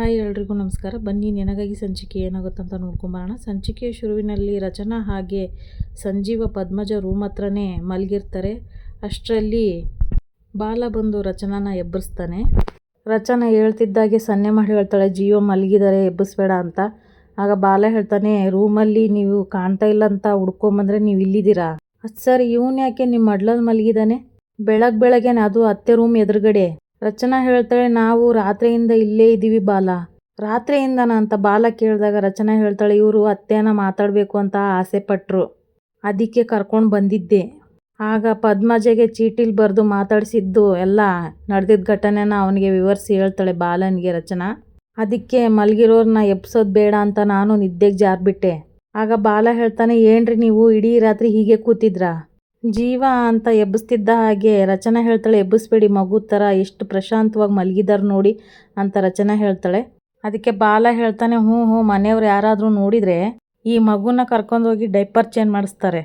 Hi ಎಲ್ರಿಗೂ ನಮಸ್ಕಾರ. ಬನ್ನಿ, ನಿನಗಾಗಿ ಸಂಚಿಕೆ ಏನಾಗುತ್ತಂತ ನೋಡ್ಕೊಂಬರೋಣ. ಸಂಚಿಕೆಯ ಶುರುವಿನಲ್ಲಿ ರಚನಾ ಹಾಗೆ ಸಂಜೀವ ಪದ್ಮಜ ರೂಮ್ ಹತ್ರನೇ ಮಲಗಿರ್ತಾರೆ. ಅಷ್ಟರಲ್ಲಿ ಬಾಲ ಬಂದು ರಚನಾನ ಎಬ್ಬರಿಸ್ತಾನೆ ರಚನಾ ಹೇಳ್ತಿದ್ದಾಗೆ, ಸನ್ನೆ ಮಾಡಿ ಹೇಳ್ತಾಳೆ ಜೀವ ಮಲಗಿದ್ದಾರೆ ಎಬ್ಬಿಸ್ಬೇಡ ಅಂತ. ಆಗ ಬಾಲ ಹೇಳ್ತಾನೆ, ರೂಮಲ್ಲಿ ನೀವು ಕಾಣ್ತಾ ಇಲ್ಲ ಅಂತ ಹುಡ್ಕೊಂಬಂದ್ರೆ ನೀವು ಇಲ್ಲಿದ್ದೀರಾ? ಅದು ಸರ್, ಇವನು ಯಾಕೆ ನಿಮ್ಮ ಮಡ್ಲಲ್ಲಿ ಮಲಗಿದ್ದಾನೆ ಬೆಳಗ್ಗೆ ಬೆಳಗ್ಗೆನೆ, ಅದು ಅತ್ತೆ ರೂಮ್ ಎದುರುಗಡೆ. ರಚನಾ ಹೇಳ್ತಾಳೆ, ನಾವು ರಾತ್ರಿಯಿಂದ ಇಲ್ಲೇ ಇದ್ದೀವಿ ಬಾಲ. ರಾತ್ರಿಯಿಂದನ ಅಂತ ಬಾಲ ಕೇಳಿದಾಗ ರಚನಾ ಹೇಳ್ತಾಳೆ, ಇವರು ಅತ್ತೆನ ಮಾತಾಡಬೇಕು ಅಂತ ಆಸೆ ಪಟ್ಟರು ಅದಕ್ಕೆ ಕರ್ಕೊಂಡು ಬಂದಿದ್ದೆ. ಆಗ ಪದ್ಮಜೆಗೆ ಚೀಟಿಲಿ ಬರೆದು ಮಾತಾಡಿಸಿದ್ದು ಎಲ್ಲ ನಡೆದಿದ್ದ ಘಟನೆನ ಅವನಿಗೆ ವಿವರಿಸಿ ಹೇಳ್ತಾಳೆ ಬಾಲನಿಗೆ ರಚನಾ. ಅದಕ್ಕೆ ಮಲಗಿರೋರನ್ನ ಎಬ್ಸೋದು ಬೇಡ ಅಂತ ನಾನು ನಿದ್ದೆಗೆ ಜಾರ್ಬಿಟ್ಟೆ. ಆಗ ಬಾಲ ಹೇಳ್ತಾನೆ, ಏನ್ರಿ ನೀವು ಇಡೀ ರಾತ್ರಿ ಹೀಗೆ ಕೂತಿದ್ರಾ? ಜೀವ ಅಂತ ಎಬ್ಬಿಸ್ತಿದ್ದ ಹಾಗೆ ರಚನಾ ಹೇಳ್ತಾಳೆ, ಎಬ್ಬಿಸ್ಬೇಡಿ ಮಗು ಥರ, ಎಷ್ಟು ಪ್ರಶಾಂತವಾಗಿ ಮಲಗಿದಾರೆ ನೋಡಿ ಅಂತ ರಚನಾ ಹೇಳ್ತಾಳೆ. ಅದಕ್ಕೆ ಬಾಲ ಹೇಳ್ತಾನೆ, ಹ್ಞೂ ಹ್ಞೂ, ಮನೆಯವ್ರು ಯಾರಾದರೂ ನೋಡಿದರೆ ಈ ಮಗುನ ಕರ್ಕೊಂಡೋಗಿ ಡೈಪರ್ ಚೇಂಜ್ ಮಾಡಿಸ್ತಾರೆ.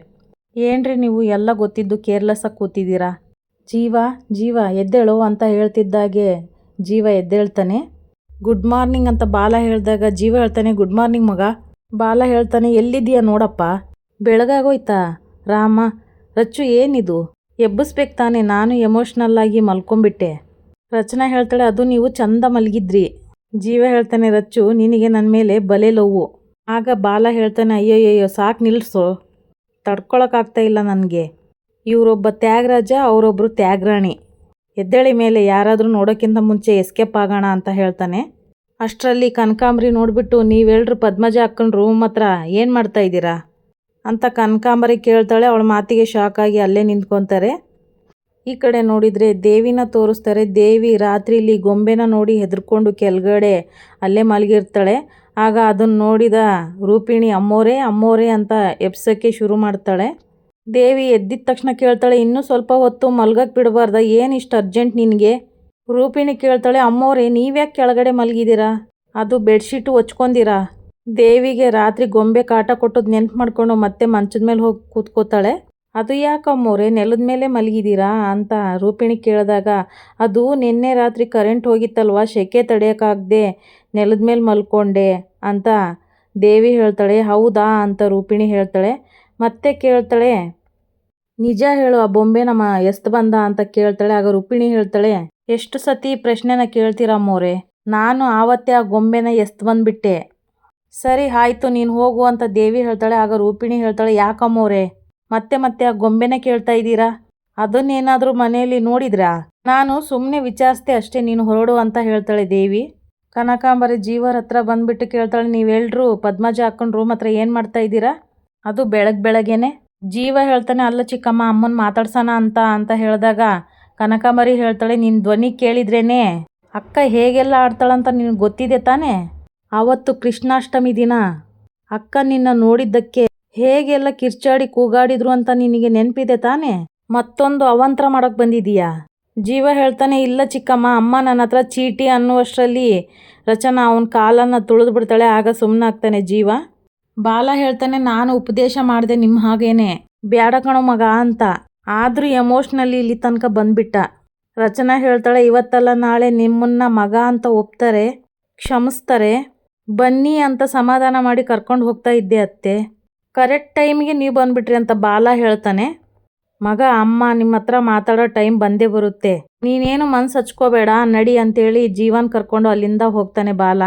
ಏನ್ರಿ ನೀವು ಎಲ್ಲ ಗೊತ್ತಿದ್ದು ಕೇರ್ಲೆಸ್ಸಾಗಿ ಕೂತಿದ್ದೀರಾ? ಜೀವ ಜೀವ, ಎದ್ದೇಳು ಅಂತ ಹೇಳ್ತಿದ್ದಾಗೆ ಜೀವ ಎದ್ದೇಳ್ತಾನೆ. ಗುಡ್ ಮಾರ್ನಿಂಗ್ ಅಂತ ಬಾಲ ಹೇಳಿದಾಗ ಜೀವ ಹೇಳ್ತಾನೆ, ಗುಡ್ ಮಾರ್ನಿಂಗ್ ಮಗ. ಬಾಲ ಹೇಳ್ತಾನೆ, ಎಲ್ಲಿದ್ದೀಯಾ ನೋಡಪ್ಪ? ಬೆಳಗಾಗೋಯ್ತಾ? ರಾಮ ರಚ್ಚು, ಏನಿದು? ಎಬ್ಬಿಸ್ಬೇಕು ತಾನೆ, ನಾನು ಎಮೋಷ್ನಲ್ಲಾಗಿ ಮಲ್ಕೊಂಬಿಟ್ಟೆ. ರಚನಾ ಹೇಳ್ತಾಳೆ, ಅದು ನೀವು ಚಂದ ಮಲಗಿದ್ರಿ. ಜೀವ ಹೇಳ್ತಾನೆ, ರಚ್ಚು, ನಿನಗೆ ನನ್ನ ಮೇಲೆ ಬಲೆ ಲೋವು ಆಗ ಬಾಲ ಹೇಳ್ತಾನೆ ಅಯ್ಯೋಯ್ಯೋ ಸಾಕು ನಿಲ್ಲಿಸು ತಡ್ಕೊಳಕ್ಕಾಗ್ತಾ ಇಲ್ಲ ನನಗೆ. ಇವರೊಬ್ಬ ತ್ಯಾಗರಾಜ ಅವರೊಬ್ಬರು ತ್ಯಾಗರಾಣಿ. ಎದ್ದೇಳಿ ಮೇಲೆ ಯಾರಾದರೂ ನೋಡೋಕ್ಕಿಂತ ಮುಂಚೆ ಎಸ್ಕೇಪ್ ಆಗೋಣ ಅಂತ ಹೇಳ್ತಾನೆ. ಅಷ್ಟರಲ್ಲಿ ಕನಕಾಂಬ್ರಿ ನೋಡಿಬಿಟ್ಟು ನೀವೆಲ್ರು ಪದ್ಮಜ ಹಾಕ್ಕೊಂಡು ರೂಮ್ ಹತ್ರ ಏನು ಮಾಡ್ತಾ ಇದ್ದೀರಾ? ಅಂತ ಕನಕಾಂಬರಿ ಕೇಳ್ತಾಳೆ. ಅವಳ ಮಾತಿಗೆ ಶಾಕ್ ಆಗಿ ಅಲ್ಲೇ ನಿಂತ್ಕೊತಾರೆ. ಈ ಕಡೆ ನೋಡಿದರೆ ದೇವಿನ ತೋರಿಸ್ತಾರೆ. ದೇವಿ ರಾತ್ರಿಲಿ ಗೊಂಬೆನ ನೋಡಿ ಹೆದರ್ಕೊಂಡು ಕೆಳಗಡೆ ಅಲ್ಲೇ ಮಲಗಿರ್ತಾಳೆ. ಆಗ ಅದನ್ನು ನೋಡಿದ ರೂಪಿಣಿ, ಅಮ್ಮೋರೆ ಅಮ್ಮೋರೆ ಅಂತ ಎಬ್ಸೋಕ್ಕೆ ಶುರು ಮಾಡ್ತಾಳೆ. ದೇವಿ ಎದ್ದಿದ ತಕ್ಷಣ ಕೇಳ್ತಾಳೆ, ಇನ್ನೂ ಸ್ವಲ್ಪ ಹೊತ್ತು ಮಲ್ಗಕ್ಕೆ ಬಿಡಬಾರ್ದ, ಏನು ಇಷ್ಟು ಅರ್ಜೆಂಟ್ ನಿನಗೆ? ರೂಪಿಣಿ ಕೇಳ್ತಾಳೆ, ಅಮ್ಮೋರೆ, ನೀವ್ಯಾಕೆ ಕೆಳಗಡೆ ಮಲಗಿದ್ದೀರಾ ಅದು ಬೆಡ್ಶೀಟು ಹೊಚ್ಕೊಂಡಿರಾ ದೇವಿಗೆ ರಾತ್ರಿ ಗೊಂಬೆ ಕಾಟ ಕೊಟ್ಟದ್ ನೆನ್ಪು ಮಾಡ್ಕೊಂಡು ಮತ್ತೆ ಮಂಚದ ಮೇಲೆ ಹೋಗಿ ಕೂತ್ಕೋತಾಳೆ. ಅದು ಯಾಕಮ್ಮೋರೆ ನೆಲದ ಮೇಲೆ ಮಲಗಿದ್ದೀರಾ ಅಂತ ರೂಪಿಣಿ ಕೇಳಿದಾಗ, ಅದು ನಿನ್ನೆ ರಾತ್ರಿ ಕರೆಂಟ್ ಹೋಗಿತ್ತಲ್ವ ಸೆಕೆ ತಡೆಯೋಕ್ಕಾಗದೆ ನೆಲದ ಮೇಲೆ ಮಲ್ಕೊಂಡೆ ಅಂತ ದೇವಿ ಹೇಳ್ತಾಳೆ. ಹೌದಾ? ಅಂತ ರೂಪಿಣಿ ಹೇಳ್ತಾಳೆ. ಮತ್ತೆ ಕೇಳ್ತಾಳೆ, ನಿಜ ಹೇಳು, ಆ ಬೊಂಬೆ ನಮ್ಮ ಎಷ್ಟು ಬಂದ? ಅಂತ ಕೇಳ್ತಾಳೆ. ಆಗ ರೂಪಿಣಿ ಹೇಳ್ತಾಳೆ, ಎಷ್ಟು ಸತಿ ಪ್ರಶ್ನೆನ ಕೇಳ್ತೀರಮ್ಮೋರೆ ನಾನು ಆವತ್ತೇ ಆ ಗೊಂಬೆನ ಎಷ್ಟು ಬಂದ್ಬಿಟ್ಟೆ. ಸರಿ, ಆಯಿತು, ನೀನು ಹೋಗು ಅಂತ ದೇವಿ ಹೇಳ್ತಾಳೆ. ಆಗ ರೂಪಿಣಿ ಹೇಳ್ತಾಳೆ ಯಾಕಮ್ಮೋರೆ ಮತ್ತೆ ಮತ್ತೆ ಆ ಗೊಂಬೆನೇ ಕೇಳ್ತಾ ಇದ್ದೀರಾ? ಅದನ್ನೇನಾದರೂ ಮನೆಯಲ್ಲಿ ನೋಡಿದ್ರಾ? ನಾನು ಸುಮ್ಮನೆ ವಿಚಾರಿಸ್ದೆ ಅಷ್ಟೇ, ನೀನು ಹೊರಡು ಅಂತ ಹೇಳ್ತಾಳೆ ದೇವಿ. ಕನಕಾಂಬರಿ ಜೀವರ ಹತ್ರ ಬಂದ್ಬಿಟ್ಟು ಕೇಳ್ತಾಳೆ ನೀವೆಲ್ಲರೂ ಪದ್ಮಜ ಹಾಕೊಂಡು ರೂಮ್ ಹತ್ರ ಏನು ಮಾಡ್ತಾ ಇದ್ದೀರಾ? ಅದು ಬೆಳಗ್ಗೆ ಬೆಳಗ್ಗೆನೆ. ಜೀವ ಹೇಳ್ತಾನೆ, ಅಲ್ಲ ಚಿಕ್ಕಮ್ಮ, ಅಮ್ಮನ ಮಾತಾಡ್ಸೋಣ ಅಂತ ಅಂತ ಹೇಳಿದಾಗ ಕನಕಾಂಬರಿ ಹೇಳ್ತಾಳೆ ನಿನ್ನ ಧ್ವನಿ ಕೇಳಿದ್ರೇನೆ? ಅಕ್ಕ ಹೇಗೆಲ್ಲ ಆಡ್ತಾಳಂತ ನಿನಗೆ ಗೊತ್ತಿದೆ ತಾನೇ? ಆವತ್ತು ಕೃಷ್ಣಾಷ್ಟಮಿ ದಿನ. ಅಕ್ಕ ನಿನ್ನ ನೋಡಿದ್ದಕ್ಕೆ ಹೇಗೆಲ್ಲ ಕಿರ್ಚಾಡಿ ಕೂಗಾಡಿದ್ರು ಅಂತ ನಿನಗೆ ನೆನಪಿದೆ ತಾನೆ? ಮತ್ತೊಂದು ಅವಂತರ ಮಾಡಕ್ಕೆ ಬಂದಿದೀಯಾ ಜೀವ ಹೇಳ್ತಾನೆ, ಇಲ್ಲ ಚಿಕ್ಕಮ್ಮ, ಅಮ್ಮ ನನ್ನ ಹತ್ರ ಚೀಟಿ ಅನ್ನುವಷ್ಟರಲ್ಲಿ ರಚನಾ ಅವನ ಕಾಲನ್ನು ತುಳಿದು ಬಿಡ್ತಾಳೆ, ಆಗ ಸುಮ್ಮನಾಗ್ತಾನೆ ಜೀವ. ಬಾಲ ಹೇಳ್ತಾನೆ, ನಾನು ಉಪದೇಶ ಮಾಡಿದೆ ನಿಮ್ಮ ಹಾಗೇನೆ. ಬ್ಯಾಡ ಕಣೋ ಮಗ ಅಂತ. ಆದರೂ ಎಮೋಷ್ನಲ್ಲಿ ಇಲ್ಲಿ ತನಕ ಬಂದ್ಬಿಟ್ಟ. ರಚನಾ ಹೇಳ್ತಾಳೆ, ಇವತ್ತಲ್ಲ ನಾಳೆ ನಿಮ್ಮನ್ನ ಮಗ ಅಂತ ಒಪ್ತಾರೆ, ಕ್ಷಮಿಸ್ತಾರೆ. ಬನ್ನಿ ಅಂತ ಸಮಾಧಾನ ಮಾಡಿ ಕರ್ಕೊಂಡು ಹೋಗ್ತಾ ಇದ್ದೆ ಅತ್ತೆ. ಕರೆಕ್ಟ್ ಟೈಮಿಗೆ ನೀವು ಬಂದುಬಿಟ್ರಿ ಅಂತ ಬಾಲ ಹೇಳ್ತಾನೆ. ಮಗ, ಅಮ್ಮ ನಿಮ್ಮ ಹತ್ರ ಮಾತಾಡೋ ಟೈಮ್ ಬಂದೇ ಬರುತ್ತೆ. ನೀನೇನು ಮನ್ಸು ಹಚ್ಕೋಬೇಡ, ನಡಿ ಅಂತೇಳಿ ಜೀವನ್ ಕರ್ಕೊಂಡು ಅಲ್ಲಿಂದ ಹೋಗ್ತಾನೆ ಬಾಲ.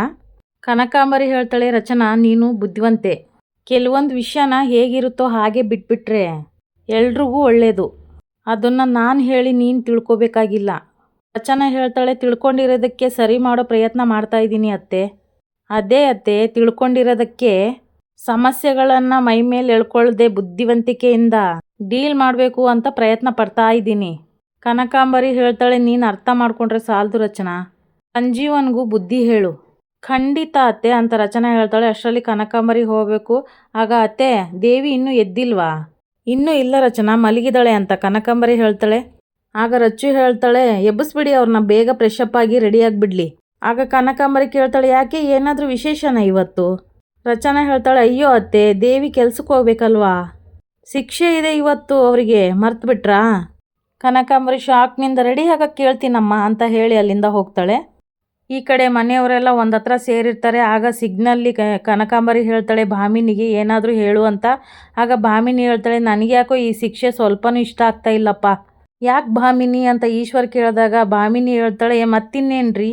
ಕನಕಾಂಬರಿ ಹೇಳ್ತಾಳೆ, ರಚನಾ, ನೀನು ಬುದ್ಧಿವಂತೆ. ಕೆಲವೊಂದು ವಿಷಯನ ಹೇಗಿರುತ್ತೋ ಹಾಗೆ ಬಿಟ್ಬಿಟ್ರೆ ಎಲ್ರಿಗೂ ಒಳ್ಳೆಯದು ಅದನ್ನು ನಾನು ಹೇಳಿ ನೀನು ತಿಳ್ಕೊಬೇಕಾಗಿಲ್ಲ. ರಚನಾ ಹೇಳ್ತಾಳೆ, ತಿಳ್ಕೊಂಡಿರೋದಕ್ಕೆ ಸರಿ ಮಾಡೋ ಪ್ರಯತ್ನ ಮಾಡ್ತಾ ಇದ್ದೀನಿ ಅತ್ತೆ. ಅದೇ ಅತ್ತೆ, ತಿಳ್ಕೊಂಡಿರೋದಕ್ಕೆ ಸಮಸ್ಯೆಗಳನ್ನು ಮೈ ಮೇಲೆ ಎಳ್ಕೊಳ್ದೆ ಬುದ್ಧಿವಂತಿಕೆಯಿಂದ ಡೀಲ್ ಮಾಡಬೇಕು ಅಂತ ಪ್ರಯತ್ನ ಪಡ್ತಾ ಇದ್ದೀನಿ. ಕನಕಾಂಬರಿ ಹೇಳ್ತಾಳೆ, ನೀನು ಅರ್ಥ ಮಾಡ್ಕೊಂಡ್ರೆ ಸಾಲದು ರಚನಾ. ಸಂಜೀವನ್ಗೂ ಬುದ್ಧಿ ಹೇಳು. ಖಂಡಿತ ಅತ್ತೆ ಅಂತ ರಚನಾ ಹೇಳ್ತಾಳೆ, ಅಷ್ಟರಲ್ಲಿ ಕನಕಾಂಬರಿ ಹೋಗಬೇಕು. ಆಗ ಅತ್ತೆ, ದೇವಿ ಇನ್ನೂ ಎದ್ದಿಲ್ವಾ? ಇನ್ನೂ ಇಲ್ಲ ರಚನಾ, ಮಲಗಿದಾಳೆ ಅಂತ ಕನಕಾಂಬರಿ ಹೇಳ್ತಾಳೆ. ಆಗ ರಚ್ಚು ಹೇಳ್ತಾಳೆ, ಎಬ್ಬಿಸ್ಬಿಡಿ ಅವ್ರನ್ನ, ಬೇಗ ಫ್ರೆಶಪ್ ಆಗಿ ರೆಡಿಯಾಗಿಬಿಡ್ಲಿ ಆಗ ಕನಕಾಂಬರಿ ಕೇಳ್ತಾಳೆ ಯಾಕೆ ಏನಾದರೂ ವಿಶೇಷನ ಇವತ್ತು? ರಚನಾ ಹೇಳ್ತಾಳೆ ಅಯ್ಯೋ ಅತ್ತೆ ದೇವಿ ಕೆಲ್ಸಕ್ಕೆ ಹೋಗ್ಬೇಕಲ್ವಾ? ಶಿಕ್ಷೆ ಇದೆ ಇವತ್ತು ಅವರಿಗೆ ಮರ್ತು ಬಿಟ್ರಾ ಕನಕಾಂಬರಿ ಶಾಕ್ನಿಂದ ರೆಡಿ ಆಗಕ್ಕೆ ಕೇಳ್ತೀನಮ್ಮ ಅಂತ ಹೇಳಿ ಅಲ್ಲಿಂದ ಹೋಗ್ತಾಳೆ. ಈ ಕಡೆ ಮನೆಯವರೆಲ್ಲ ಒಂದು ಹತ್ರ ಸೇರಿರ್ತಾರೆ ಆಗ ಸಿಗ್ನಲ್ಲಿ ಕನಕಾಂಬರಿ ಹೇಳ್ತಾಳೆ ಭಾಮಿನಿಗೆ ಏನಾದರೂ ಹೇಳು ಅಂತ. ಆಗ ಭಾಮಿನಿ ಹೇಳ್ತಾಳೆ ನನಗೆ ಯಾಕೋ ಈ ಶಿಕ್ಷೆ ಸ್ವಲ್ಪನೂ ಇಷ್ಟ ಆಗ್ತಾ ಇಲ್ಲಪ್ಪ. ಯಾಕೆ ಭಾಮಿನಿ ಅಂತ ಈಶ್ವರ್ ಕೇಳಿದಾಗ ಭಾಮಿನಿ ಹೇಳ್ತಾಳೆ "ಏ, ಮತ್ತಿನ್ನೇನ್ರಿ?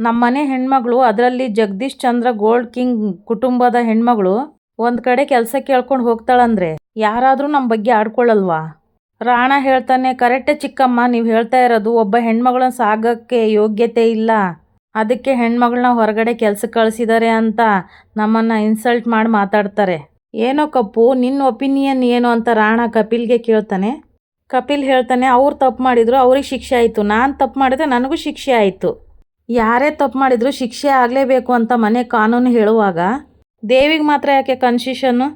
ನಮ್ಮ ಮನೆ ಹೆಣ್ಮಗಳು, ಅದರಲ್ಲಿ ಜಗದೀಶ್ ಚಂದ್ರ ಗೋಲ್ಡ್ ಕಿಂಗ್ ಕುಟುಂಬದ ಹೆಣ್ಮಗಳು ಒಂದ್ ಕಡೆ ಕೆಲಸ ಕೇಳ್ಕೊಂಡು ಹೋಗ್ತಾಳಂದ್ರೆ ಯಾರಾದರೂ ನಮ್ಮ ಬಗ್ಗೆ ಆಡ್ಕೊಳ್ಳಲ್ವಾ ರಾಣ ಹೇಳ್ತಾನೆ, ಕರೆಕ್ಟೇ ಚಿಕ್ಕಮ್ಮ, ನೀವು ಹೇಳ್ತಾ ಇರೋದು ಒಬ್ಬ ಹೆಣ್ಮಗಳನ್ನ ಸಾಗಕ್ಕೆ ಯೋಗ್ಯತೆ ಇಲ್ಲ. ಅದಕ್ಕೆ ಹೆಣ್ಮಗಳನ್ನ ಹೊರಗಡೆ ಕೆಲ್ಸಕ್ಕೆ ಕಳಿಸಿದ್ದಾರೆ ಅಂತ ನಮ್ಮನ್ನು ಇನ್ಸಲ್ಟ್ ಮಾಡಿ ಮಾತಾಡ್ತಾರೆ. ಏನೋ ಕಪ್ಪು ನಿನ್ನ ಒಪಿನಿಯನ್ ಏನು? ಅಂತ ರಾಣ ಕಪಿಲ್ಗೆ ಕೇಳ್ತಾನೆ. ಕಪಿಲ್ ಹೇಳ್ತಾನೆ, ಅವ್ರು ತಪ್ಪು ಮಾಡಿದ್ರು, ಅವ್ರಿಗೆ ಶಿಕ್ಷೆ ಆಯಿತು. ನಾನು ತಪ್ಪು ಮಾಡಿದ್ರೆ ನನಗೂ ಶಿಕ್ಷೆ ಆಯಿತು. ಯಾರೇ ತಪ್ಪು ಮಾಡಿದ್ರು ಶಿಕ್ಷೆ ಆಗಲೇಬೇಕು ಅಂತ ಮನೆ ಕಾನೂನು ಹೇಳುವಾಗ? ದೇವಿಗೆ ಮಾತ್ರ ಯಾಕೆ ಕನ್ಸಿಷನ್ನು?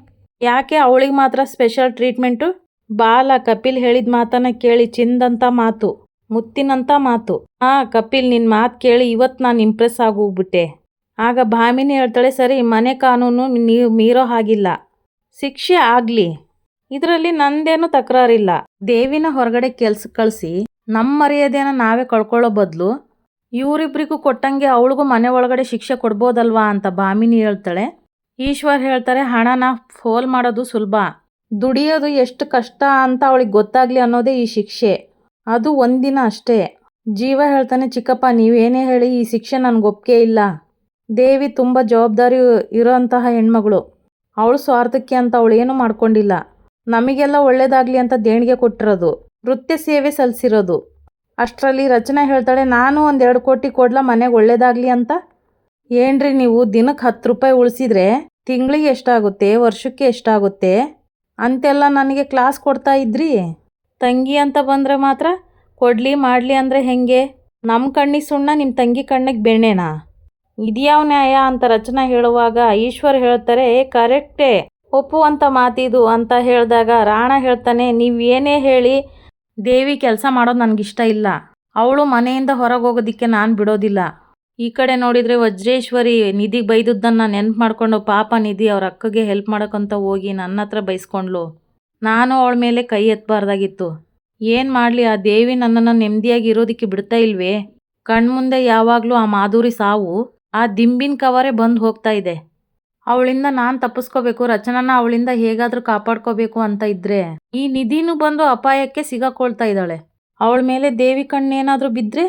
ಯಾಕೆ ಅವಳಿಗೆ ಮಾತ್ರ ಸ್ಪೆಷಲ್ ಟ್ರೀಟ್ಮೆಂಟು? ಬಾಲ ಕಪಿಲ್ ಹೇಳಿದ ಮಾತನ್ನ ಕೇಳಿ ಚಿಂದಂತ ಮಾತು, ಮುತ್ತಿನಂತ ಮಾತು. ಹಾಂ ಕಪಿಲ್ ನಿನ್ನ ಮಾತು ಕೇಳಿ ಇವತ್ತು ನಾನು ಇಂಪ್ರೆಸ್ ಆಗೋಗ್ಬಿಟ್ಟೆ. ಆಗ ಭಾಮಿನಿ ಹೇಳ್ತಾಳೆ, ಸರಿ, ಮನೆ ಕಾನೂನು ನೀವು ಮೀರೋ ಹಾಗಿಲ್ಲ. ಶಿಕ್ಷೆ ಆಗಲಿ. ಇದರಲ್ಲಿ ನಂದೇನು ತಕರಾರಿಲ್ಲ. ದೇವಿನ ಹೊರಗಡೆ ಕೆಲ್ಸಕ್ಕೆ ಕಳಿಸಿ ನಮ್ಮ ಮರ್ಯಾದೆನ ನಾವೇ ಕಳ್ಕೊಳ್ಳೋ ಬದಲು ಇವರಿಬ್ರಿಗೂ ಕೊಟ್ಟಂಗೆ ಅವಳಿಗೂ ಮನೆ ಒಳಗಡೆ ಶಿಕ್ಷೆ ಕೊಡ್ಬೋದಲ್ವಾ ಅಂತ ಭಾಮಿನಿ ಹೇಳ್ತಾಳೆ. ಈಶ್ವರ್ ಹೇಳ್ತಾರೆ, ಹಣನ ಫೋಲ್ ಮಾಡೋದು ಸುಲಭ. ದುಡಿಯೋದು ಎಷ್ಟು ಕಷ್ಟ ಅಂತ ಅವಳಿಗೆ ಗೊತ್ತಾಗ್ಲಿ ಅನ್ನೋದೇ ಈ ಶಿಕ್ಷೆ. ಅದು ಒಂದಿನ ಅಷ್ಟೇ. ಜೀವ ಹೇಳ್ತಾನೆ, ಚಿಕ್ಕಪ್ಪ, ನೀವೇನೇ ಹೇಳಿ ಈ ಶಿಕ್ಷೆ ನನಗೆ ಒಪ್ಪಿಗೆ ಇಲ್ಲ. ದೇವಿ ತುಂಬ ಜವಾಬ್ದಾರಿ ಇರೋಂತಹ ಹೆಣ್ಮಗಳು. ಅವಳು ಸ್ವಾರ್ಥಕ್ಕೆ ಅಂತ ಅವಳು ಏನು ಮಾಡ್ಕೊಂಡಿಲ್ಲ. ನಮಗೆಲ್ಲ ಒಳ್ಳೇದಾಗ್ಲಿ ಅಂತ ದೇಣಿಗೆ ಕೊಟ್ಟಿರೋದು. ನೃತ್ಯ ಸೇವೆ ಸಲ್ಲಿಸಿರೋದು ಅಷ್ಟರಲ್ಲಿ ರಚನಾ ಹೇಳ್ತಾಳೆ ನಾನು ಒಂದೆರಡು ಕೋಟಿ ಕೊಡ್ಲಾ ಮನೆಗೆ ಒಳ್ಳೇದಾಗ್ಲಿ ಅಂತ? ಏನ್ರಿ ನೀವು ದಿನಕ್ಕೆ ಹತ್ತು ರೂಪಾಯಿ ಉಳಿಸಿದ್ರೆ ತಿಂಗಳಿಗೆ ಎಷ್ಟಾಗುತ್ತೆ ವರ್ಷಕ್ಕೆ ಎಷ್ಟಾಗುತ್ತೆ? ಅಂತೆಲ್ಲ ನನಗೆ ಕ್ಲಾಸ್ ಕೊಡ್ತಾ ಇದ್ರಿ? ತಂಗಿ ಅಂತ ಬಂದರೆ ಮಾತ್ರ ಕೊಡಲಿ ಮಾಡಲಿ ಅಂದರೆ ಹೆಂಗೆ? ನಮ್ಮ ಕಣ್ಣಿಗೆ ಸುಣ್ಣ ನಿಮ್ಮ ತಂಗಿ ಕಣ್ಣಿಗೆ ಬೆಣ್ಣೆನಾ? ಇದ್ಯಾವ ನ್ಯಾಯ? ಅಂತ ರಚನಾ ಹೇಳುವಾಗ ಈಶ್ವರ್ ಹೇಳ್ತಾರೆ "ಏ, ಕರೆಕ್ಟೇ ಒಪ್ಪುವಂಥ ಮಾತಿದು ಅಂತ ಹೇಳಿದಾಗ ರಾಣ ಹೇಳ್ತಾನೆ ನೀವು ಏನೇ ಹೇಳಿ ದೇವಿ ಕೆಲಸ ಮಾಡೋದು ನನಗಿಷ್ಟ ಇಲ್ಲ. ಅವಳು ಮನೆಯಿಂದ ಹೊರಗೆ ಹೋಗೋದಕ್ಕೆ ನಾನು ಬಿಡೋದಿಲ್ಲ. ಈ ಕಡೆ ನೋಡಿದರೆ ವಜ್ರೇಶ್ವರಿ ನಿಧಿಗೆ ಬೈದದ್ದನ್ನು ನೆನ್ಪು ಮಾಡಿಕೊಂಡು ಪಾಪ ನಿಧಿ ಅವ್ರ ಅಕ್ಕಗೆ ಹೆಲ್ಪ್ ಮಾಡೋಕ್ಕಂತ ಹೋಗಿ ನನ್ನ ಹತ್ರ ಬೈಸ್ಕೊಂಡ್ಳು. ನಾನು ಅವಳ ಮೇಲೆ ಕೈ ಎತ್ತಬಾರ್ದಾಗಿತ್ತು ಏನು ಮಾಡಲಿ, ಆ ದೇವಿ ನನ್ನನ್ನು ನೆಮ್ಮದಿಯಾಗಿ ಇರೋದಕ್ಕೆ ಬಿಡ್ತಾ ಇಲ್ವೇ? ಕಣ್ಮುಂದೆ ಯಾವಾಗಲೂ ಆ ಮಾಧುರಿ ಸಾವು, ಆ ದಿಂಬಿನ ಕವರೇ ಬಂದು ಹೋಗ್ತಾ ಇದೆ. ಅವಳಿಂದ ನಾನು ತಪ್ಪಿಸ್ಕೋಬೇಕು, ರಚನಾನ ಅವಳಿಂದ ಹೇಗಾದರೂ ಕಾಪಾಡ್ಕೋಬೇಕು ಅಂತ ಇದ್ರೆ ಈ ನಿಧಿನೂ ಬಂದು ಅಪಾಯಕ್ಕೆ ಸಿಗಕೊಳ್ತಾ ಇದ್ದಾಳೆ. ಅವಳ ಮೇಲೆ ದೇವಿ ಕಣ್ಣೇನಾದರೂ ಬಿದ್ದರೆ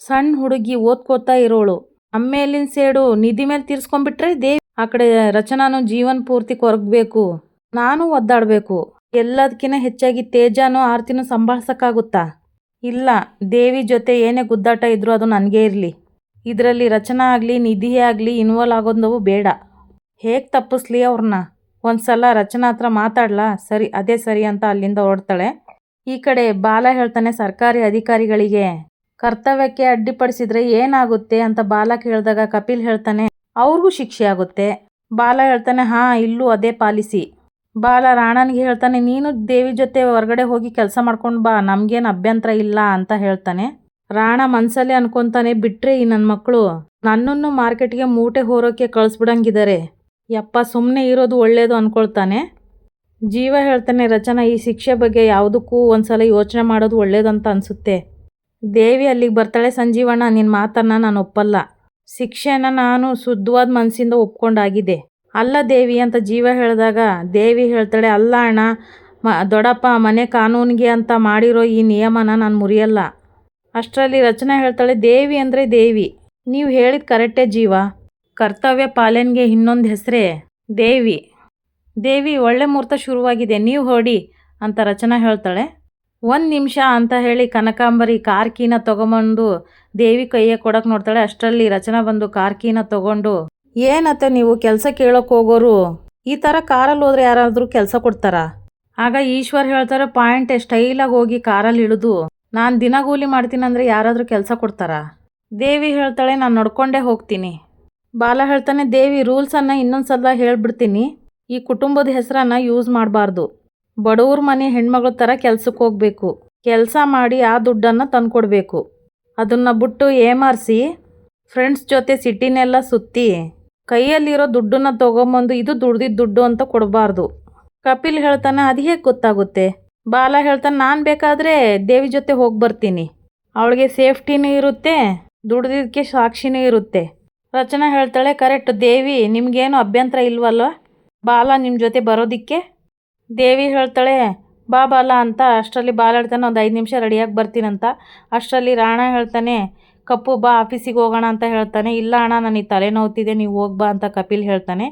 ಸಣ್ಣ ಹುಡುಗಿ ಓದ್ಕೋತಾ ಇರೋಳು. ಅಮ್ಮೇಲಿನ ಸೇಡು ನಿಧಿ ಮೇಲೆ ತೀರ್ಸ್ಕೊಂಡ್ಬಿಟ್ರೆ ದೇವಿ ಆ ಕಡೆ ರಚನಾನು ಜೀವನ ಪೂರ್ತಿ ಕೊರಗಬೇಕು. ನಾನು ಒದ್ದಾಡಬೇಕು. ಎಲ್ಲದಕ್ಕಿಂತ ಹೆಚ್ಚಾಗಿ ತೇಜಾನು ಆರ್ತಿನೂ ಸಂಭಾಳ್ಸಕ್ಕಾಗುತ್ತಾ? ಇಲ್ಲ, ದೇವಿ ಜೊತೆ ಏನೇ ಗುದ್ದಾಟ ಇದ್ರೂ ಅದು ನನಗೆ ಇರಲಿ. ಇದರಲ್ಲಿ ರಚನಾ ಆಗಲಿ ನಿಧಿ ಆಗಲಿ ಇನ್ವಾಲ್ವ್ ಆಗೋದು ಬೇಡ. ಹೇಗೆ ತಪ್ಪಿಸ್ಲಿ ಅವ್ರನ್ನ ಒಂದು ಸಲ ರಚನಾ ಹತ್ರ ಮಾತಾಡ್ಲಾ? ಸರಿ, ಅದೇ ಸರಿ ಅಂತ ಅಲ್ಲಿಂದ ಹೊರಡ್ತಾಳೆ. ಈ ಕಡೆ ಬಾಲ ಹೇಳ್ತಾನೆ ಸರ್ಕಾರಿ ಅಧಿಕಾರಿಗಳಿಗೆ, ಕರ್ತವ್ಯಕ್ಕೆ ಅಡ್ಡಿಪಡಿಸಿದ್ರೆ ಏನಾಗುತ್ತೆ ಅಂತ ಬಾಲ ಕೇಳಿದಾಗ ಕಪಿಲ್ ಹೇಳ್ತಾನೆ, ಅವ್ರಿಗೂ ಶಿಕ್ಷೆ ಆಗುತ್ತೆ. ಬಾಲ ಹೇಳ್ತಾನೆ, ಹಾಂ, ಇಲ್ಲೂ ಅದೇ ಪಾಲಿಸಿ. ಬಾಲ ರಾಣನಿಗೆ ಹೇಳ್ತಾನೆ, ನೀನು ದೇವಿ ಜೊತೆ ಹೊರಗಡೆ ಹೋಗಿ ಕೆಲಸ ಮಾಡ್ಕೊಂಡು ಬಾ, ನಮಗೇನು ಅಭ್ಯಂತರ ಇಲ್ಲ ಅಂತ ಹೇಳ್ತಾನೆ. ರಾಣ ಮನ್ಸಲ್ಲೇ ಅನ್ಕೊಂತಾನೆ, ಬಿಟ್ರೆ ಈ ನನ್ನ ಮಕ್ಕಳು ನನ್ನನ್ನು ಮಾರ್ಕೆಟ್ಗೆ ಮೂಟೆ ಹೋರೋಕೆ ಕಳಿಸ್ಬಿಡಂಗಿದ್ದಾರೆ ಯಪ್ಪ ಸುಮ್ಮನೆ ಇರೋದು ಒಳ್ಳೇದು ಅಂದ್ಕೊಳ್ತಾನೆ ಜೀವ ಹೇಳ್ತಾನೆ, ರಚನಾ, ಈ ಶಿಕ್ಷೆ ಬಗ್ಗೆ ಯಾವುದಕ್ಕೂ ಒಂದ್ಸಲ ಯೋಚನೆ ಮಾಡೋದು ಒಳ್ಳೇದಂತ ಅನಿಸುತ್ತೆ. ದೇವಿ ಅಲ್ಲಿಗೆ ಬರ್ತಾಳೆ ಸಂಜೀವಣ್ಣ ನಿನ್ನ ಮಾತನ್ನು ನಾನು ಒಪ್ಪಲ್ಲ. ಶಿಕ್ಷೆನ ನಾನು ಶುದ್ಧವಾದ ಮನಸ್ಸಿಂದ ಒಪ್ಕೊಂಡಾಗಿದೆ. ಅಲ್ಲ ದೇವಿ ಅಂತ ಜೀವ ಹೇಳಿದಾಗ, ದೇವಿ ಹೇಳ್ತಾಳೆ, ಅಲ್ಲ ಅಣ್ಣ, ಮ, ದೊಡ್ಡಪ್ಪ, ಮನೆ ಕಾನೂನಿಗೆ ಅಂತ ಮಾಡಿರೋ ಈ ನಿಯಮನ ನಾನು ಮುರಿಯಲ್ಲ. ಅಷ್ಟರಲ್ಲಿ ರಚನಾ ಹೇಳ್ತಾಳೆ, ದೇವಿ ಅಂದರೆ ದೇವಿ. ನೀವು ಹೇಳಿದ ಕರೆಕ್ಟೇ ಜೀವ. ಕರ್ತವ್ಯ ಪಾಲನೆಗೆ ಇನ್ನೊಂದು ಹೆಸರೇ ದೇವಿ. ದೇವಿ ಒಳ್ಳೆ ಮುಹೂರ್ತ ಶುರುವಾಗಿದೆ. ನೀವು ಹೊಡಿ ಅಂತ ರಚನಾ ಹೇಳ್ತಾಳೆ. ಒಂದು ನಿಮಿಷ ಅಂತ ಹೇಳಿ ಕನಕಾಂಬರಿ ಕಾರ್ ಕೀನ ತೊಗೊಂಬಂದು ದೇವಿ ಕೈಯ ಕೊಡಕ್ಕೆ ನೋಡ್ತಾಳೆ. ಅಷ್ಟರಲ್ಲಿ ರಚನಾ ಬಂದು ಕಾರ್ ಕೀನ ತೊಗೊಂಡು, ಏನತ್ತೆ ನೀವು ಕೆಲಸ ಕೇಳೋಕೆ ಹೋಗೋರು? ಈ ಥರ ಕಾರಲ್ಲಿ ಹೋದ್ರೆ ಯಾರಾದರೂ ಕೆಲಸ ಕೊಡ್ತಾರಾ? ಆಗ ಈಶ್ವರ್ ಹೇಳ್ತಾರೆ, ಪಾಯಿಂಟ್, ಸ್ಟೈಲಾಗಿ ಹೋಗಿ ಕಾರಲ್ಲಿ ಇಳಿದು. ನಾನು ದಿನಗೂಲಿ ಮಾಡ್ತೀನಂದ್ರೆ ಯಾರಾದರೂ ಕೆಲಸ ಕೊಡ್ತಾರಾ? ದೇವಿ ಹೇಳ್ತಾಳೆ, ನಾನು ನಡ್ಕೊಂಡೇ ಹೋಗ್ತೀನಿ. ಬಾಲ ಹೇಳ್ತಾನೆ, ದೇವಿ ರೂಲ್ಸನ್ನು ಇನ್ನೊಂದು ಸಲ ಹೇಳ್ಬಿಡ್ತೀನಿ. ಈ ಕುಟುಂಬದ ಹೆಸರನ್ನು ಯೂಸ್ ಮಾಡಬಾರ್ದು. ಬಡವ್ರ ಮನೆ ಹೆಣ್ಮಗಳ ಥರ ಕೆಲ್ಸಕ್ಕೆ ಹೋಗಬೇಕು. ಕೆಲಸ ಮಾಡಿ ಆ ದುಡ್ಡನ್ನು ತಂದುಕೊಡ್ಬೇಕು. ಅದನ್ನು ಬಿಟ್ಟು ಏಮಾರಿಸಿ ಫ್ರೆಂಡ್ಸ್ ಜೊತೆ ಸಿಟಿನೆಲ್ಲ ಸುತ್ತಿ, ಕೈಯಲ್ಲಿರೋ ದುಡ್ಡನ್ನ ತೊಗೊಂಬಂದು ಇದು ದುಡ್ದಿದ್ದ ದುಡ್ಡು ಅಂತ ಕೊಡಬಾರ್ದು. ಕಪಿಲ್ ಹೇಳ್ತಾನೆ, ಅದು ಹೇಗೆ ಗೊತ್ತಾಗುತ್ತೆ? ಬಾಲ ಹೇಳ್ತಾನೆ, ನಾನು ಬೇಕಾದರೆ ದೇವಿ ಜೊತೆ ಹೋಗಿ ಬರ್ತೀನಿ ಅವಳಿಗೆ ಸೇಫ್ಟಿನೂ ಇರುತ್ತೆ ದುಡ್ದಿದ್ದಕ್ಕೆ ಸಾಕ್ಷಿನೂ ಇರುತ್ತೆ. ರಚನಾ ಹೇಳ್ತಾಳೆ, ಕರೆಕ್ಟ್. ದೇವಿ, ನಿಮಗೇನು ಅಭ್ಯಂತರ ಇಲ್ವಲ್ವ? ಬಾಲ ನಿಮ್ಮ ಜೊತೆ ಬರೋದಕ್ಕೆ? ದೇವಿ ಹೇಳ್ತಾಳೆ, ಬಾ ಬಾಲ ಅಂತ. ಅಷ್ಟರಲ್ಲಿ ಬಾಲ ಹೇಳ್ತಾನೆ, ಒಂದು ಐದು ನಿಮಿಷ ರೆಡಿಯಾಗಿ ಬರ್ತೀನಂತ. ಅಷ್ಟರಲ್ಲಿ ರಾಣ ಹೇಳ್ತಾನೆ, ಕಪ್ಪು, ಬಾ ಆಫೀಸಿಗೆ ಹೋಗೋಣ ಅಂತ ಹೇಳ್ತಾನೆ. ಇಲ್ಲ ಅಣ್ಣ ನನಗೆ ತಲೆನೋವ್ತಿದೆ, ನೀವು ಹೋಗ್ಬಾ ಅಂತ ಕಪಿಲ್ ಹೇಳ್ತಾನೆ.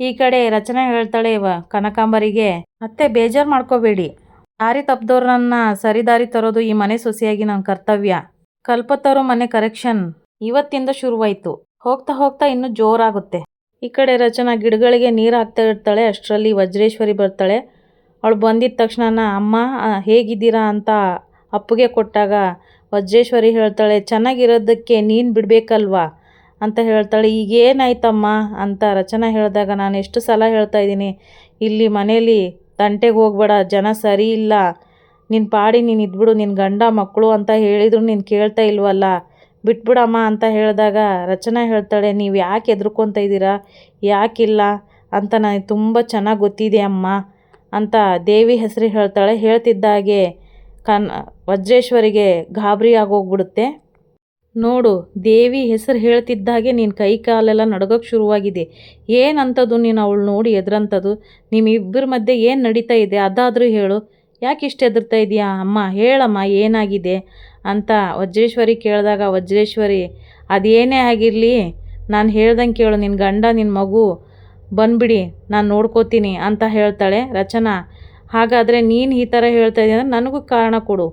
ಈ ಕಡೆ ರಚನೆ ಹೇಳ್ತಾಳೆ ಇವ ಕನಕಾಂಬರಿಗೆ, ಮತ್ತೆ ಬೇಜಾರು ಮಾಡ್ಕೋಬೇಡಿ. ದಾರಿ ತಪ್ಪದವ್ರನ್ನ ಸರಿ ದಾರಿ ತರೋದು ಈ ಮನೆ ಸೊಸೆಯಾಗಿ ನನ್ನ ಕರ್ತವ್ಯ. ಕಲ್ಪತರು ಮನೆ ಕರೆಕ್ಷನ್. ಇವತ್ತಿಂದ ಶುರುವಾಯಿತು. ಹೋಗ್ತಾ ಹೋಗ್ತಾ ಇನ್ನೂ ಜೋರಾಗುತ್ತೆ. ಈ ಕಡೆ ರಚನಾ ಗಿಡಗಳಿಗೆ ನೀರು ಹಾಕ್ತಾ ಇರ್ತಾಳೆ, ಅಷ್ಟರಲ್ಲಿ ವಜ್ರೇಶ್ವರಿ ಬರ್ತಾಳೆ. ಅವಳು ಬಂದಿದ್ದ ತಕ್ಷಣ ಅಮ್ಮ ಹೇಗಿದ್ದೀರಾ? ಅಂತ ಅಪ್ಪಗೆ ಕೊಟ್ಟಾಗ ವಜ್ರೇಶ್ವರಿ ಹೇಳ್ತಾಳೆ, ಚೆನ್ನಾಗಿರೋದಕ್ಕೆ ನೀನು ಬಿಡಬೇಕಲ್ವಾ? ಅಂತ ಹೇಳ್ತಾಳೆ, ಈಗೇನಾಯ್ತಮ್ಮ? ಅಂತ ರಚನಾ ಹೇಳಿದಾಗ, ನಾನು ಎಷ್ಟು ಸಲ ಹೇಳ್ತಾ ಇದ್ದೀನಿ, ಇಲ್ಲಿ ಮನೇಲಿ ತಂಟೆಗೆ ಹೋಗ್ಬೇಡ, ಜನ ಸರಿ ಇಲ್ಲ. ನಿನ್ನ ಪಾಡಿ ನೀನು ಇದ್ಬಿಡು ನಿನ್ನ ಗಂಡ ಮಕ್ಕಳು ಅಂತ ಹೇಳಿದ್ರು, ನೀನು ಕೇಳ್ತಾ ಇಲ್ವಲ್ಲ? ಬಿಟ್ಬಿಡಮ್ಮ ಅಂತ ಹೇಳಿದಾಗ ರಚನಾ ಹೇಳ್ತಾಳೆ, ನೀವು ಯಾಕೆ ಹೆದ್ರುಕೊತ ಇದ್ದೀರಾ ಯಾಕಿಲ್ಲ, ಅಂತ ನನಗೆ ತುಂಬ ಚೆನ್ನಾಗಿ ಗೊತ್ತಿದೆ ಅಮ್ಮ, ಅಂತ ದೇವಿ ಹೆಸರು ಹೇಳ್ತಾಳೆ. ಹೇಳ್ತಿದ್ದಾಗೆ ಕನ್, ವಜ್ರೇಶ್ವರಿಗೆ ಗಾಬರಿ ಆಗೋಗ್ಬಿಡುತ್ತೆ. ನೋಡು, ದೇವಿ ಹೆಸರು ಹೇಳ್ತಿದ್ದಾಗೆ ನೀನು ಕೈ ಕಾಲೆಲ್ಲ ನಡ್ಗೋಕ್ಕೆ ಶುರುವಾಗಿದೆ. ಏನಂಥದ್ದು ನೀನು ಅವಳು ನೋಡಿ ಎದ್ರಂಥದ್ದು ನಿಮ್ಮಿಬ್ಬರ ಮಧ್ಯೆ ಏನು ನಡೀತಾ ಇದೆ? ಅದಾದರೂ ಹೇಳು. ಯಾಕೆ ಇಷ್ಟು ಹೆದರ್ತಾ ಇದೆಯಾ ಅಮ್ಮ? ಹೇಳಮ್ಮ, ಏನಾಗಿದೆ? ಅಂತ ವಜ್ರೇಶ್ವರಿ ಕೇಳಿದಾಗ, ವಜ್ರೇಶ್ವರಿ, ಅದೇನೇ ಆಗಿರಲಿ, ನಾನು ಹೇಳ್ದಂಗೆ ಕೇಳು ನಿನ್ನ ಗಂಡ ನಿನ್ನ ಮಗು ಬಂದ್ಬಿಡಿ, ನಾನು ನೋಡ್ಕೋತೀನಿ ಅಂತ ಹೇಳ್ತಾಳೆ ರಚನಾ. ಹಾಗಾದರೆ ನೀನು ಈ ಥರ ಹೇಳ್ತಾ ಇದ್ದೀನಿ ಅಂದರೆ ನನಗೂ ಕಾರಣ ಕೊಡು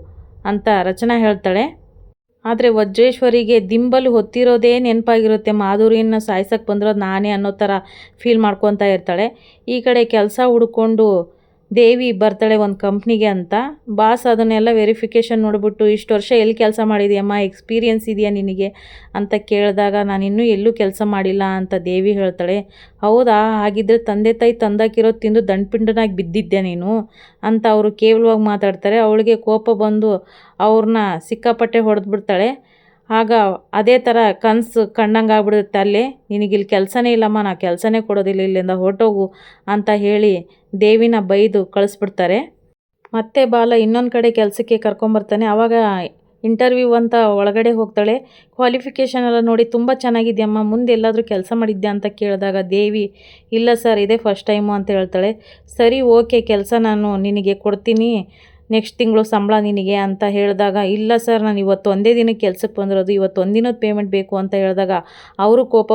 ಅಂತ ರಚನಾ ಹೇಳ್ತಾಳೆ. ಆದರೆ ವಜ್ರೇಶ್ವರಿಗೆ ದಿಂಬಲು ಹೊತ್ತಿರೋದೇ ನೆನಪಾಗಿರುತ್ತೆ. ಮಾಧುರಿಯನ್ನು ಸಾಯ್ಸಕ್ಕೆ ಬಂದಿರೋದು ನಾನೇ ಅನ್ನೋ ಥರ ಫೀಲ್ ಮಾಡ್ಕೊತಾ ಇರ್ತಾಳೆ. ಈ ಕಡೆ ಕೆಲಸ ಹುಡ್ಕೊಂಡು ದೇವಿ ಬರ್ತಾಳೆ ಒಂದು ಕಂಪ್ನಿಗೆ ಅಂತ. ಬಾಸ್ ಅದನ್ನೆಲ್ಲ ವೆರಿಫಿಕೇಷನ್ ನೋಡಿಬಿಟ್ಟು, ಇಷ್ಟು ವರ್ಷ ಎಲ್ಲಿ ಕೆಲಸ ಮಾಡಿದೆಯಮ್ಮ? ಎಕ್ಸ್ಪೀರಿಯೆನ್ಸ್ ಇದೆಯಾ ನಿನಗೆ? ಅಂತ ಕೇಳಿದಾಗ, ನಾನು ಇನ್ನೂ ಎಲ್ಲೂ ಕೆಲಸ ಮಾಡಿಲ್ಲ ಅಂತ ದೇವಿ ಹೇಳ್ತಾಳೆ. ಹೌದಾ? ಹಾಗಿದ್ದರೆ ತಂದೆ ತಾಯಿ ತಂದಾಕಿರೋ ತಿಂದು ದಂಡಪಿಂಡನಾಗಿ ಬಿದ್ದಿದ್ದೆ ನೀನು? ಅಂತ ಅವರು ಕೇವಲವಾಗಿ ಮಾತಾಡ್ತಾರೆ. ಅವಳಿಗೆ ಕೋಪ ಬಂದು ಅವ್ರನ್ನ ಸಿಕ್ಕಾಪಟ್ಟೆ ಹೊಡೆದ್ಬಿಡ್ತಾಳೆ. ಆಗ ಅದೇ ಥರ ಕನಸು ಕಂಡಂಗೆ ಆಗ್ಬಿಡುತ್ತೆ ಅಲ್ಲಿ, ನಿನಗಿಲ್ಲಿ ಕೆಲಸನೇ ಇಲ್ಲಮ್ಮ, ನಾ ಕೆಲಸನೇ ಕೊಡೋದಿಲ್ಲ, ಇಲ್ಲಿಂದ ಹೊರಟೋಗು ಅಂತ ಹೇಳಿ ದೇವಿನ ಬೈದು ಕಳಿಸ್ಬಿಡ್ತಾರೆ. ಮತ್ತೆ ಬಾಲ ಇನ್ನೊಂದು ಕಡೆ ಕೆಲಸಕ್ಕೆ ಕರ್ಕೊಂಬರ್ತಾನೆ. ಆವಾಗ ಇಂಟರ್ವ್ಯೂ ಅಂತ ಒಳಗಡೆ ಹೋಗ್ತಾಳೆ. ಕ್ವಾಲಿಫಿಕೇಷನ್ ಎಲ್ಲ ನೋಡಿ ತುಂಬ ಚೆನ್ನಾಗಿದೆಯಮ್ಮ, ಮುಂದೆ ಎಲ್ಲಾದರೂ ಕೆಲಸ ಮಾಡಿದ್ದೆ ಅಂತ ಕೇಳಿದಾಗ ದೇವಿ, ಇಲ್ಲ ಸರ್, ಇದೇ ಫಸ್ಟ್ ಟೈಮು ಅಂತ ಹೇಳ್ತಾಳೆ. ಸರಿ, ಓಕೆ, ಕೆಲಸ ನಾನು ನಿನಗೆ ಕೊಡ್ತೀನಿ. ನೆಕ್ಸ್ಟ್ ತಿಂಗಳು ಸಂಬಳ ನಿನಗೆ ಅಂತ ಹೇಳಿದಾಗ, ಇಲ್ಲ ಸರ್, ನಾನು ಇವತ್ತು ಒಂದೇ ದಿನ ಕೆಲಸಕ್ಕೆ ಬಂದಿರೋದು, ಇವತ್ತು ಒಂದಿನದ ಪೇಮೆಂಟ್ ಬೇಕು ಅಂತ ಹೇಳಿದಾಗ, ಅವರು ಕೋಪ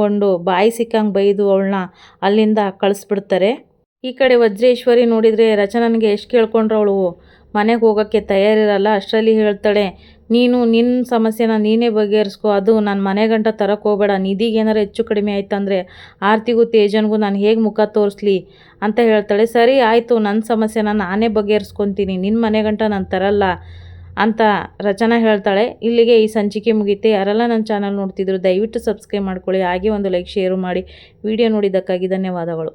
ಕೊಂಡು ಬಾಯಿ ಸಿಕ್ಕಂಗೆ ಬೈದು ಅವಳನ್ನ ಅಲ್ಲಿಂದ ಕಳಿಸ್ಬಿಡ್ತಾರೆ. ಈ ಕಡೆ ವಜ್ರೇಶ್ವರಿ ನೋಡಿದರೆ ರಚನನಿಗೆ ಎಷ್ಟು ಕೇಳ್ಕೊಂಡ್ರು ಅವಳು. ಮನೆಗೆ ಹೋಗೋಕ್ಕೆ ತಯಾರಿರಲ್ಲ, ಅಷ್ಟರಲ್ಲಿ ಹೇಳ್ತಾಳೆ, ನೀನು ನಿನ್ನ ಸಮಸ್ಯೆನ ನೀನೇ ಬಗೆಹರಿಸ್ಕೊ, ಅದು ನಾನು ಮನೆಗಂಟ ತರಕ್ಕೆ ಹೋಗಬೇಡ, ನಿಧಿಗೆ ಏನಾರು ಹೆಚ್ಚು ಕಡಿಮೆ ಆಯ್ತಂದರೆ ಆರ್ತಿಗೂ ತೇಜನ್ಗೂ ನಾನು ಹೇಗೆ ಮುಖ ತೋರಿಸ್ಲಿ? ಅಂತ ಹೇಳ್ತಾಳೆ, ಸರಿ, ಆಯಿತು ನನ್ನ ಸಮಸ್ಯೆನ ನಾನೇ ಬಗೆಹರಿಸ್ಕೊತೀನಿ ನಿನ್ನ ಮನೆಗಂಟ ನಾನು ತರಲ್ಲ ಅಂತ ರಚನಾ ಹೇಳ್ತಾಳೆ. ಇಲ್ಲಿಗೆ ಈ ಸಂಚಿಕೆ ಮುಗೀತೆ. ಯಾರೆಲ್ಲ ನನ್ನ ಚಾನಲ್ ನೋಡ್ತಿದ್ರು, ದಯವಿಟ್ಟು ಸಬ್ಸ್ಕ್ರೈಬ್ ಮಾಡ್ಕೊಳ್ಳಿ, ಹಾಗೆ ಒಂದು ಲೈಕ್, ಶೇರು ಮಾಡಿ. ವಿಡಿಯೋ ನೋಡಿದ್ದಕ್ಕಾಗಿ ಧನ್ಯವಾದಗಳು.